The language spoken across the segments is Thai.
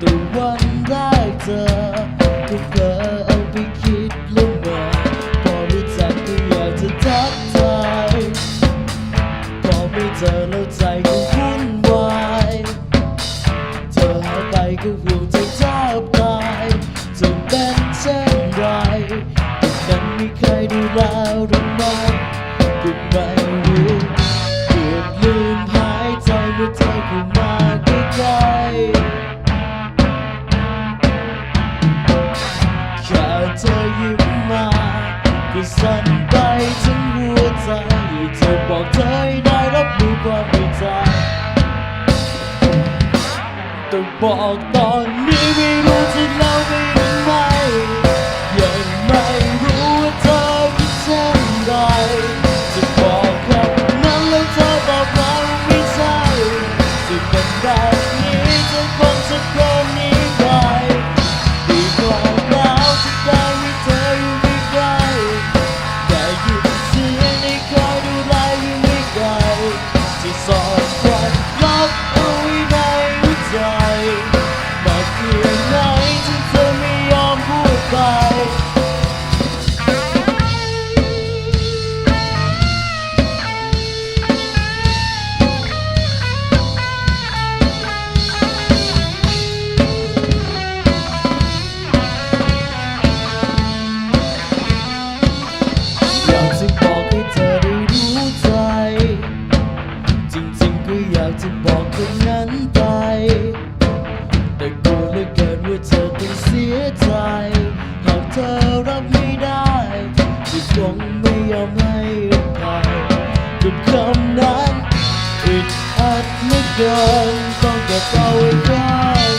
ต่วันได้เจอก็เผลอเอาไปคิดละเมอพอรู้จักก็อยากจะทักทายพอไม่เจอแล้วใจก็วุ่นวายเธอหายไปก็ห่วงจะแทบตายจะเป็นเช่นไรแต่นั้มีใครดูแลหรือมองก็ไม่รู้เกือบลืมหายใจเมื่อเธอคน เธอยิ้มมาก็สั่นไปทั้งหัวใจเธอบอกเธอได้รับรู้ความในใจต้องบอกตอนนี้ไม่รู้จะเล่าไปยังไงยังไม่รู้ว่าเธอคิดเช่นไรจะบอกคำนั้นแล้วเธอบอกเราไม่ใช่จะเป็นไร อยากจะบอกคนนั้นไป แต่กลัวเหลือเกินว่าเธอต้องเสียใจ หากเธอรับไม่ได้จะคงไม่ยอมให้อภัยกับคำนั้นอึดอัดเหลือเกินต้องเก็บเอาไว้ได้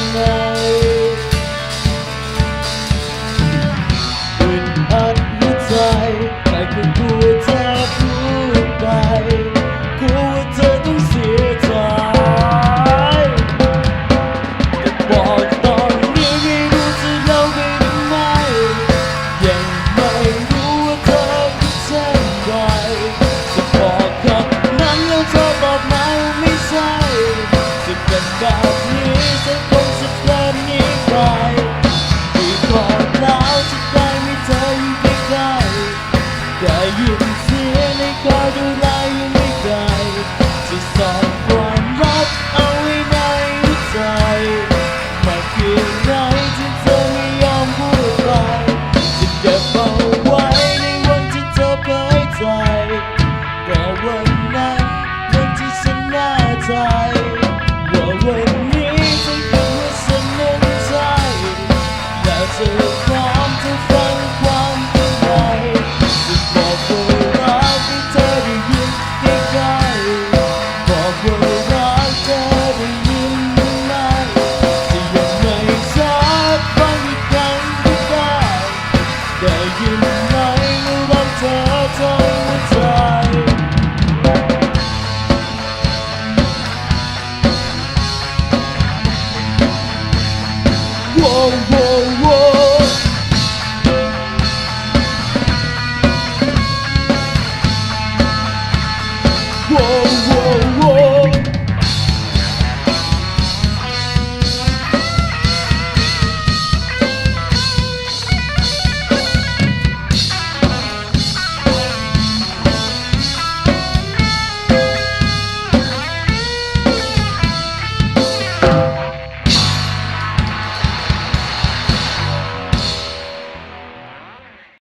whoa, whoa, whoa.